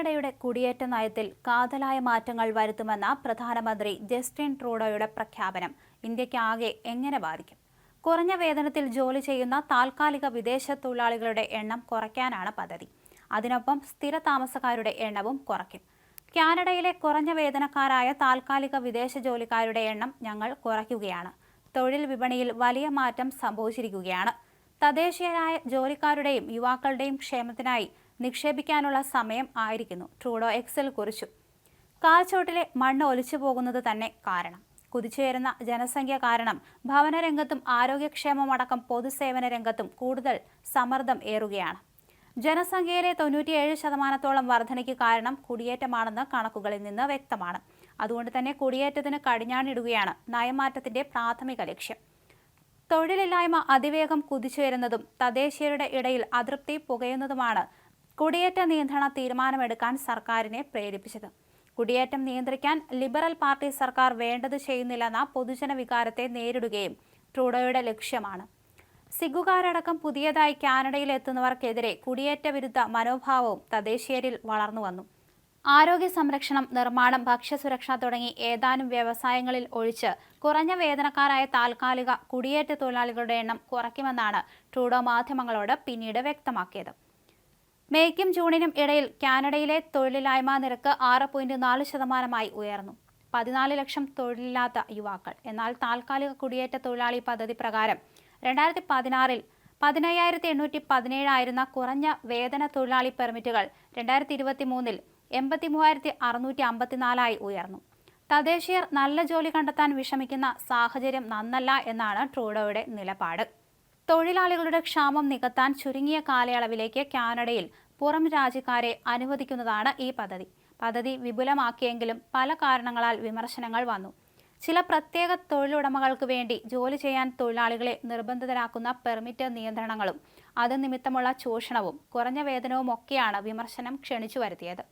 കാനഡയുടെ കുടിയേറ്റ നയത്തിൽ കാതലായ മാറ്റങ്ങൾ വരുത്തുമെന്ന പ്രധാനമന്ത്രി ജസ്റ്റിൻ ട്രൂഡോയുടെ പ്രഖ്യാപനം ഇന്ത്യക്കാകെ എങ്ങനെ ബാധിക്കും? കുറഞ്ഞ വേതനത്തിൽ ജോലി ചെയ്യുന്ന താൽക്കാലിക വിദേശ തൊഴിലാളികളുടെ എണ്ണം കുറയ്ക്കാനാണ് പദ്ധതി. അതിനൊപ്പം സ്ഥിര താമസക്കാരുടെ എണ്ണവും കുറയ്ക്കും. കാനഡയിലെ കുറഞ്ഞ വേതനക്കാരായ താൽക്കാലിക വിദേശ ജോലിക്കാരുടെ എണ്ണം ഞങ്ങൾ കുറയ്ക്കുകയാണ്. തൊഴിൽ വിപണിയിൽ വലിയ മാറ്റം സംഭവിച്ചിരിക്കുകയാണ്. തദ്ദേശീയരായ ജോലിക്കാരുടെയും യുവാക്കളുടെയും ക്ഷേമത്തിനായി നിക്ഷേപിക്കാനുള്ള സമയം ആയിരിക്കുന്നു. ട്രൂഡോ എക്സിൽ കുറിച്ചു. കാൽച്ചോട്ടിലെ മണ്ണ് ഒലിച്ചു പോകുന്നത് തന്നെ കാരണം. കുതിച്ചുയരുന്ന ജനസംഖ്യ കാരണം ഭവനരംഗത്തും ആരോഗ്യക്ഷേമമടക്കം പൊതുസേവന രംഗത്തും കൂടുതൽ സമ്മർദ്ദം ഏറുകയാണ്. ജനസംഖ്യയിലെ തൊണ്ണൂറ്റിയേഴ് ശതമാനത്തോളം വർധനയ്ക്ക് കാരണം കുടിയേറ്റമാണെന്ന് കണക്കുകളിൽ നിന്ന് വ്യക്തമാണ്. അതുകൊണ്ട് തന്നെ കുടിയേറ്റത്തിന് കടിഞ്ഞാണിടുകയാണ് നയമാറ്റത്തിന്റെ പ്രാഥമിക ലക്ഷ്യം. തൊഴിലില്ലായ്മ അതിവേഗം കുതിച്ചുയരുന്നതും തദ്ദേശീയരുടെ ഇടയിൽ അതൃപ്തി പുകയുന്നതുമാണ് കുടിയേറ്റ നിയന്ത്രണ തീരുമാനമെടുക്കാൻ സർക്കാരിനെ പ്രേരിപ്പിച്ചത്. കുടിയേറ്റം നിയന്ത്രിക്കാൻ ലിബറൽ പാർട്ടി സർക്കാർ വേണ്ടത് ചെയ്യുന്നില്ലെന്ന പൊതുജന വികാരത്തെ നേരിടുകയും ട്രൂഡോയുടെ ലക്ഷ്യമാണ്. സിഖുകാരടക്കം പുതിയതായി കാനഡയിൽ എത്തുന്നവർക്കെതിരെ കുടിയേറ്റ വിരുദ്ധ മനോഭാവവും തദ്ദേശീയരിൽ വളർന്നു വന്നു. ആരോഗ്യ സംരക്ഷണം നിർമ്മാണം ഭക്ഷ്യസുരക്ഷ തുടങ്ങി ഏതാനും വ്യവസായങ്ങളിൽ ഒഴിച്ച് കുറഞ്ഞ വേതനക്കാരായ താൽക്കാലിക കുടിയേറ്റ തൊഴിലാളികളുടെ എണ്ണം കുറയ്ക്കുമെന്നാണ് ട്രൂഡോ മാധ്യമങ്ങളോട് പിന്നീട് വ്യക്തമാക്കിയത്. മേയ്ക്കും ജൂണിനും ഇടയിൽ കാനഡയിലെ തൊഴിലില്ലായ്മ നിരക്ക് ആറ് പോയിന്റ് നാല് ശതമാനമായി ഉയർന്നു. പതിനാല് ലക്ഷം തൊഴിലില്ലാത്ത യുവാക്കൾ. എന്നാൽ താൽക്കാലിക കുടിയേറ്റ തൊഴിലാളി പദ്ധതി പ്രകാരം രണ്ടായിരത്തി പതിനാറിൽ പതിനയ്യായിരത്തി എണ്ണൂറ്റി പതിനേഴായിരുന്ന കുറഞ്ഞ വേതന തൊഴിലാളി പെർമിറ്റുകൾ രണ്ടായിരത്തി ഇരുപത്തി മൂന്നിൽ എൺപത്തി മൂവായിരത്തി അറുന്നൂറ്റി അമ്പത്തിനാലായി ഉയർന്നു. തദ്ദേശീയർ നല്ല ജോലി കണ്ടെത്താൻ വിഷമിക്കുന്ന സാഹചര്യം നന്നല്ല എന്നാണ് ട്രൂഡോയുടെ നിലപാട്. തൊഴിലാളികളുടെ ക്ഷാമം നികത്താൻ ചുരുങ്ങിയ കാലയളവിലേക്ക് കാനഡയിൽ പുറം രാജ്യക്കാരെ അനുവദിക്കുന്നതാണ് ഈ പദ്ധതി. പദ്ധതി വിപുലമാക്കിയെങ്കിലും പല കാരണങ്ങളാൽ വിമർശനങ്ങൾ വന്നു. ചില പ്രത്യേക തൊഴിലുടമകൾക്ക് വേണ്ടി ജോലി ചെയ്യാൻ തൊഴിലാളികളെ നിർബന്ധിതരാക്കുന്ന പെർമിറ്റ് നിയന്ത്രണങ്ങളും അത് നിമിത്തമുള്ള ചൂഷണവും കുറഞ്ഞ വേതനവും ഒക്കെയാണ് വിമർശനം ക്ഷണിച്ചു വരുത്തിയത്.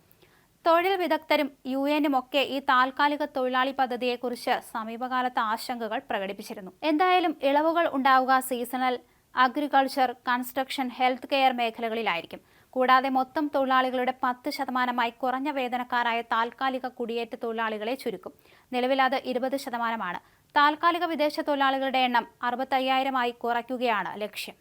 തൊഴിൽ വിദഗ്ധരും യു ഒക്കെ ഈ താൽക്കാലിക തൊഴിലാളി പദ്ധതിയെക്കുറിച്ച് സമീപകാലത്ത് ആശങ്കകൾ പ്രകടിപ്പിച്ചിരുന്നു. എന്തായാലും ഇളവുകൾ ഉണ്ടാവുക seasonal agriculture construction health care മേഖലകളിലായിരിക്കും. കൂടാതെ മൊത്തം തൊഴിലാളികളുടെ പത്ത് ശതമാനമായി കുറഞ്ഞ വേതനക്കാരായ താൽക്കാലിക കുടിയേറ്റ തൊഴിലാളികളെ ചുരുക്കും. നിലവിൽ അത് ഇരുപത് ശതമാനമാണ്. താൽക്കാലിക വിദേശ തൊഴിലാളികളുടെ എണ്ണം അറുപത്തയ്യായിരമായി കുറയ്ക്കുകയാണ് ലക്ഷ്യം.